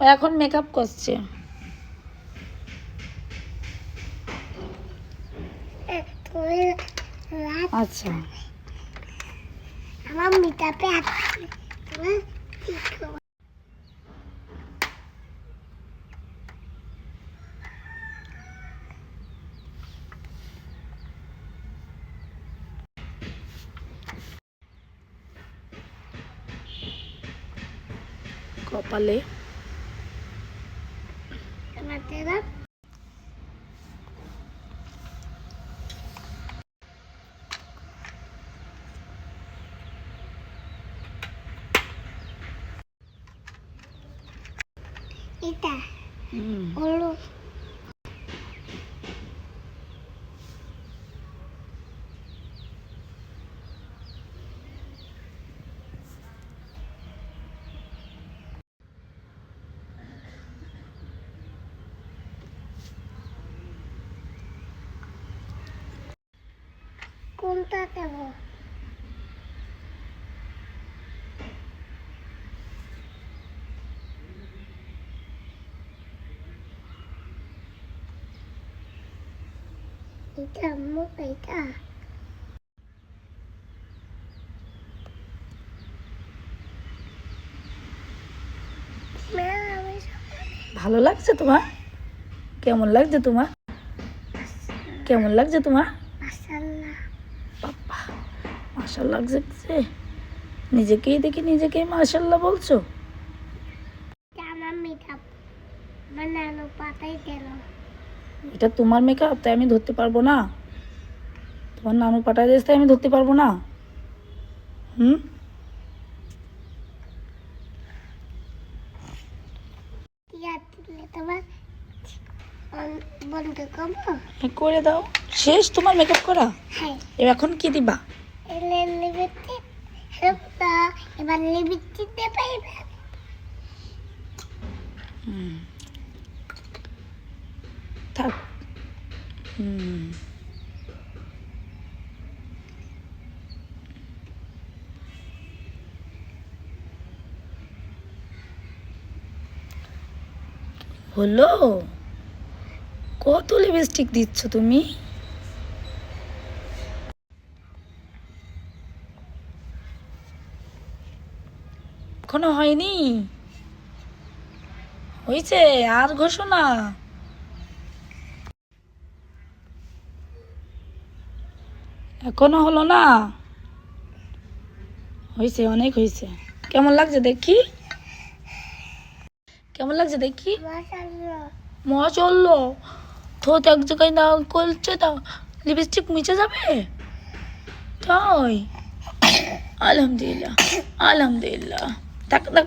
ও এখন মেকআপ করছে। আচ্ছা। আমার মিটাপে কপালে তোমার দাদা এটা হুম হলো কোনটা দেব এটা মুখ এটা মা, আমি ভালো লাগছে তোমার? কেমন লাগছে তোমার? কেমন লাগছে তোমার? মাশাআল্লাহ বাবা মাশাল লাগছে নিজেকেই দেখি নিজেকেই মাশাল্লাহ বলছো। এটা তোমার মেকআপ তাই আমি ধরতে পারব না। তোমার নানু পাঠায় দিয়েছে তাই আমি ধরতে পারব না। হুম? এ করে দাও। শেষ তোমার মেকআপ করা? হ্যাঁ। এখন কি দিবা? এবার লিপস্টিক দিয়ে পাইবে থাক। হলো? কত লিপস্টিক দিচ্ছ তুমি? এখনও হয়নি। হয়েছে, আর ঘোষণা। এখনও হলো না। হয়েছে, অনেক হয়েছে। কেমন লাগছে দেখি? কেমন লাগছে দেখি? মহা চলল তো এক জায়গায় না করছে, তা লিপস্টিক মিচে যাবে? তাই। আলহামদুলিল্লাহ আলহামদুলিল্লাহ। থাক থাক